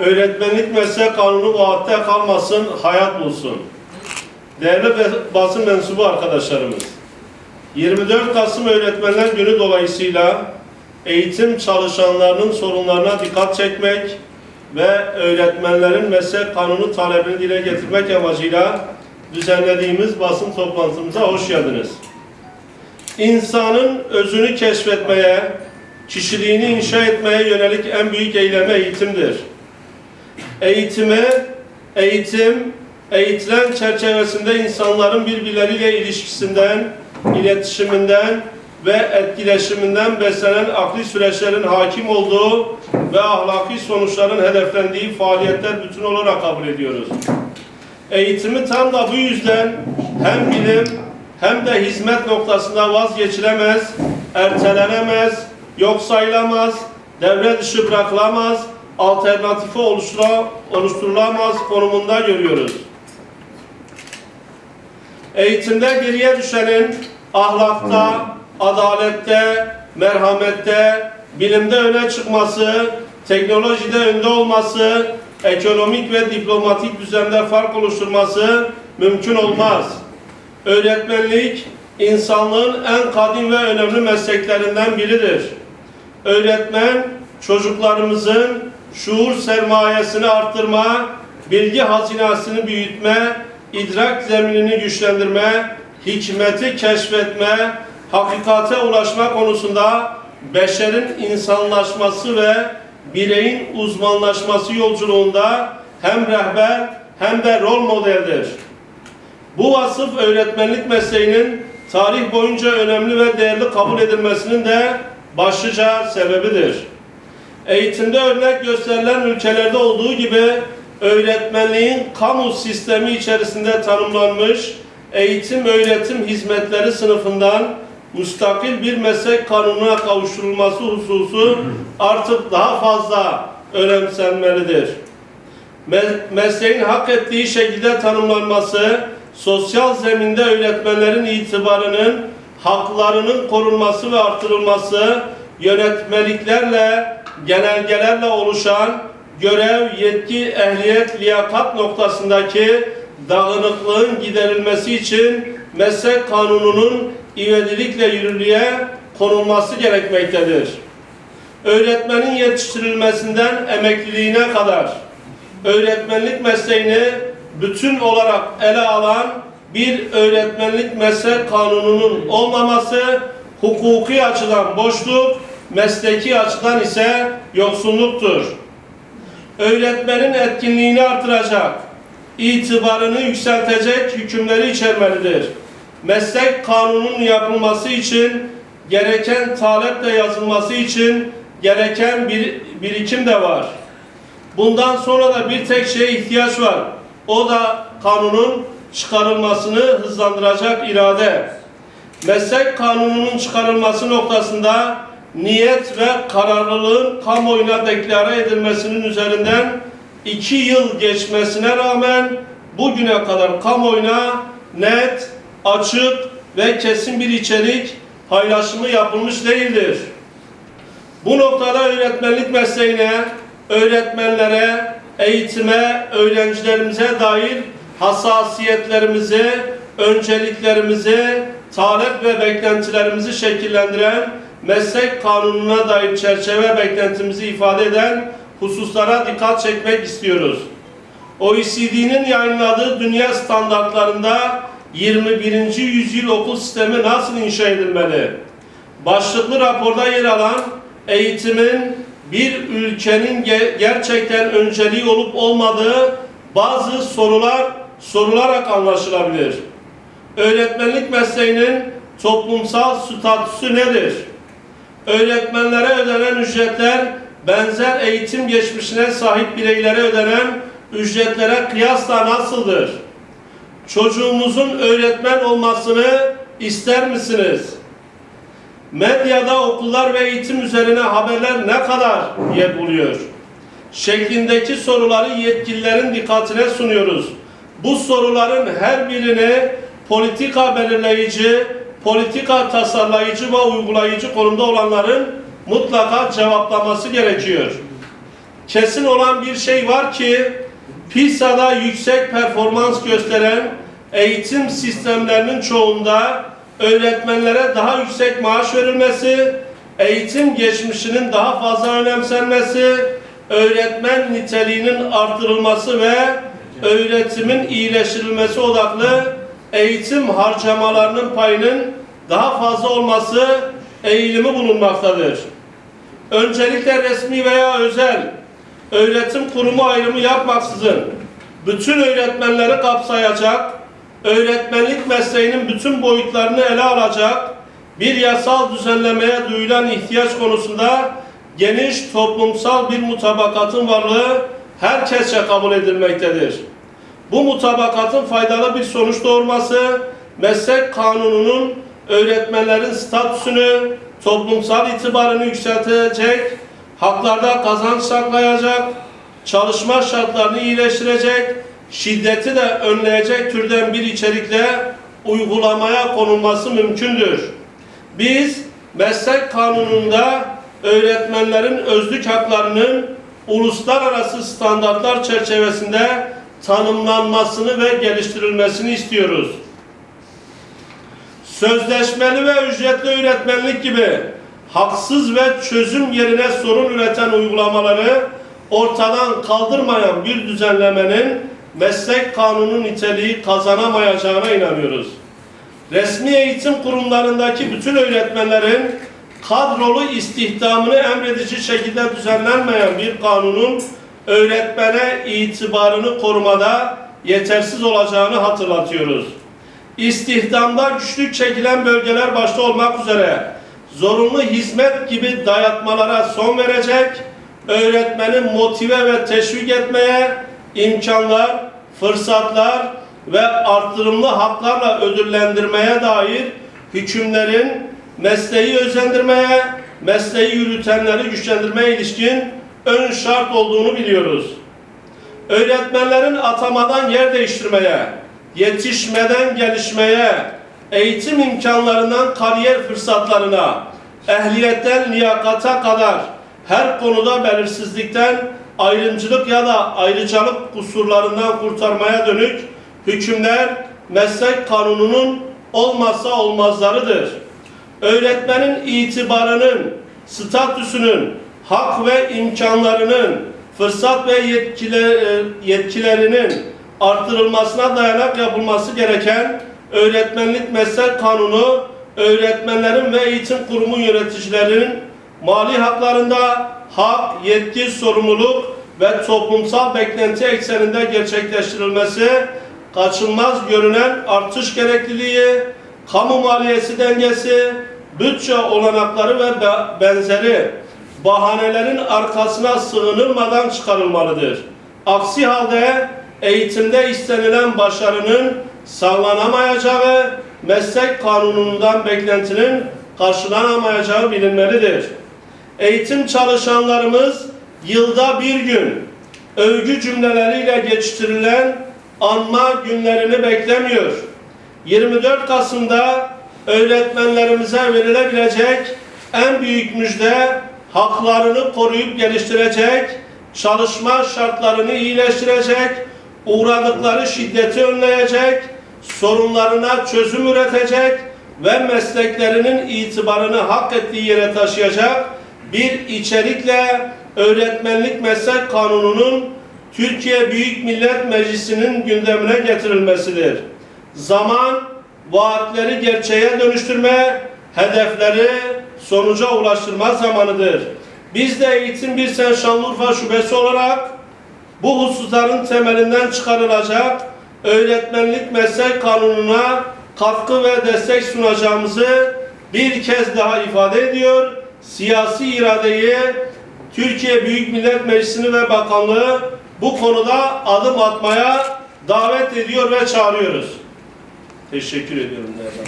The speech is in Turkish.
Öğretmenlik meslek kanunu vaatte kalmasın, hayat bulsun. Değerli basın mensubu arkadaşlarımız, 24 Kasım Öğretmenler Günü dolayısıyla eğitim çalışanlarının sorunlarına dikkat çekmek ve öğretmenlerin meslek kanunu talebini dile getirmek amacıyla düzenlediğimiz basın toplantımıza hoş geldiniz. İnsanın özünü keşfetmeye, kişiliğini inşa etmeye yönelik en büyük eyleme eğitimdir. Eğitime, eğitim, eğitilen çerçevesinde insanların birbirleriyle ilişkisinden, iletişiminden ve etkileşiminden beslenen akli süreçlerin hakim olduğu ve ahlaki sonuçların hedeflendiği faaliyetler bütün olarak kabul ediyoruz. Eğitimi tam da bu yüzden hem bilim hem de hizmet noktasında vazgeçilemez, ertelenemez, yok sayılamaz, devre dışı bırakılamaz, alternatifi oluştura, oluşturulamaz konumunda görüyoruz. Eğitimde geriye düşenin ahlakta, adalette, merhamette, bilimde öne çıkması, teknolojide önde olması, ekonomik ve diplomatik düzende fark oluşturması mümkün olmaz. Öğretmenlik, insanlığın en kadim ve önemli mesleklerinden biridir. Öğretmen, çocuklarımızın şuur sermayesini arttırma, bilgi hazinesini büyütme, idrak zeminini güçlendirme, hikmeti keşfetme, hakikate ulaşma konusunda beşerin insanlaşması ve bireyin uzmanlaşması yolculuğunda hem rehber hem de rol modeldir. Bu vasıf öğretmenlik mesleğinin tarih boyunca önemli ve değerli kabul edilmesinin de başlıca sebebidir. Eğitimde örnek gösterilen ülkelerde olduğu gibi öğretmenliğin kamu sistemi içerisinde tanımlanmış eğitim öğretim hizmetleri sınıfından müstakil bir meslek kanununa kavuşturulması hususu artık daha fazla önemsenmelidir. Me- mesleğin hak ettiği şekilde tanımlanması, sosyal zeminde öğretmenlerin itibarının, haklarının korunması ve artırılması, yönetmeliklerle, genelgelerle oluşan görev, yetki, ehliyet, liyakat noktasındaki dağınıklığın giderilmesi için meslek kanununun ivedilikle yürürlüğe konulması gerekmektedir. Öğretmenin yetiştirilmesinden emekliliğine kadar öğretmenlik mesleğini bütün olarak ele alan bir öğretmenlik meslek kanununun olmaması hukuki açıdan boşluk, mesleki açıdan ise yoksunluktur. Öğretmenin etkinliğini artıracak, itibarını yükseltecek hükümleri içermelidir. Meslek kanunun yapılması için gereken taleple yazılması için gereken bir birikim de var. Bundan sonra da bir tek şeye ihtiyaç var. O da kanunun çıkarılmasını hızlandıracak irade. Meslek kanununun çıkarılması noktasında niyet ve kararlılığın kamuoyuna deklare edilmesinin üzerinden iki yıl geçmesine rağmen bugüne kadar kamuoyuna net, açık ve kesin bir içerik paylaşımı yapılmış değildir. Bu noktada öğretmenlik mesleğine, öğretmenlere, eğitime, öğrencilerimize dair hassasiyetlerimizi, önceliklerimizi, talep ve beklentilerimizi şekillendiren meslek kanununa dair çerçeve beklentimizi ifade eden hususlara dikkat çekmek istiyoruz. OECD'nin yayınladığı dünya standartlarında 21. yüzyıl okul sistemi nasıl inşa edilmeli? Başlıklı raporda yer alan eğitimin bir ülkenin ge- gerçekten önceliği olup olmadığı bazı sorular sorularak anlaşılabilir. Öğretmenlik mesleğinin toplumsal statüsü nedir? Öğretmenlere ödenen ücretler benzer eğitim geçmişine sahip bireylere ödenen ücretlere kıyasla nasıldır? Çocuğumuzun öğretmen olmasını ister misiniz? Medyada okullar ve eğitim üzerine haberler ne kadar yer buluyor? Şeklindeki soruları yetkililerin dikkatine sunuyoruz. Bu soruların her birini politika belirleyici, politika tasarlayıcı ve uygulayıcı konumda olanların mutlaka cevaplaması gerekiyor. kesin olan bir şey var ki PISA'da yüksek performans gösteren eğitim sistemlerinin çoğunda öğretmenlere daha yüksek maaş verilmesi, eğitim geçmişinin daha fazla önemsenmesi, öğretmen niteliğinin artırılması ve öğretimin iyileştirilmesi odaklı eğitim harcamalarının payının daha fazla olması eğilimi bulunmaktadır. Öncelikle resmi veya özel öğretim kurumu ayrımı yapmaksızın bütün öğretmenleri kapsayacak, öğretmenlik mesleğinin bütün boyutlarını ele alacak bir yasal düzenlemeye duyulan ihtiyaç konusunda geniş toplumsal bir mutabakatın varlığı herkesçe kabul edilmektedir. Bu mutabakatın faydalı bir sonuç doğurması, meslek kanununun öğretmenlerin statüsünü, toplumsal itibarını yükseltecek, haklarda kazanç sağlayacak, çalışma şartlarını iyileştirecek, şiddeti de önleyecek türden bir içerikle uygulamaya konulması mümkündür. Biz meslek kanununda öğretmenlerin özlük haklarının uluslararası standartlar çerçevesinde tanımlanmasını ve geliştirilmesini istiyoruz. Sözleşmeli ve ücretli öğretmenlik gibi haksız ve çözüm yerine sorun üreten uygulamaları ortadan kaldırmayan bir düzenlemenin meslek kanunu niteliği kazanamayacağına inanıyoruz. Resmi eğitim kurumlarındaki bütün öğretmenlerin kadrolu istihdamını emredici şekilde düzenlenmeyen bir kanunun öğretmene itibarını korumada yetersiz olacağını hatırlatıyoruz. İstihdamda güçlük çekilen bölgeler başta olmak üzere zorunlu hizmet gibi dayatmalara son verecek, öğretmeni motive ve teşvik etmeye imkanlar, fırsatlar ve arttırımlı haklarla ödüllendirmeye dair hükümlerin mesleği özendirmeye, mesleği yürütenleri güçlendirmeye ilişkin ön şart olduğunu biliyoruz. Öğretmenlerin atamadan yer değiştirmeye, yetişmeden gelişmeye, eğitim imkanlarından kariyer fırsatlarına, ehliyetten liyakata kadar her konuda belirsizlikten, ayrımcılık ya da ayrıcalık kusurlarından kurtarmaya dönük hükümler meslek kanununun olmazsa olmazlarıdır. Öğretmenin itibarının, statüsünün, hak ve imkanlarının, fırsat ve yetkile- yetkilerinin artırılmasına dayanak yapılması gereken öğretmenlik meslek kanunu, öğretmenlerin ve eğitim kurumu yöneticilerinin mali haklarında hak, yetki, sorumluluk ve toplumsal beklenti ekseninde gerçekleştirilmesi, kaçınılmaz görünen artış gerekliliği, kamu maliyesi dengesi, bütçe olanakları ve be- benzeri bahanelerin arkasına sığınılmadan çıkarılmalıdır. Aksi halde eğitimde istenilen başarının sağlanamayacağı, meslek kanunundan beklentinin karşılanamayacağı bilinmelidir. Eğitim çalışanlarımız yılda bir gün övgü cümleleriyle geçiştirilen anma günlerini beklemiyor. 24 Kasım'da öğretmenlerimize verilebilecek en büyük müjde haklarını koruyup geliştirecek, çalışma şartlarını iyileştirecek, uğradıkları şiddeti önleyecek, sorunlarına çözüm üretecek ve mesleklerinin itibarını hak ettiği yere taşıyacak bir içerikle öğretmenlik meslek kanununun Türkiye Büyük Millet Meclisi'nin gündemine getirilmesidir. Zaman, vaatleri gerçeğe dönüştürme, hedefleri sonuca ulaştırma zamanıdır. Biz de Eğitim Bir Sen Şanlıurfa Şubesi olarak bu hususların temelinden çıkarılacak öğretmenlik meslek kanununa katkı ve destek sunacağımızı bir kez daha ifade ediyor. Siyasi iradeyi Türkiye Büyük Millet Meclisi'ni ve Bakanlığı bu konuda adım atmaya davet ediyor ve çağırıyoruz. Teşekkür ediyorum değerli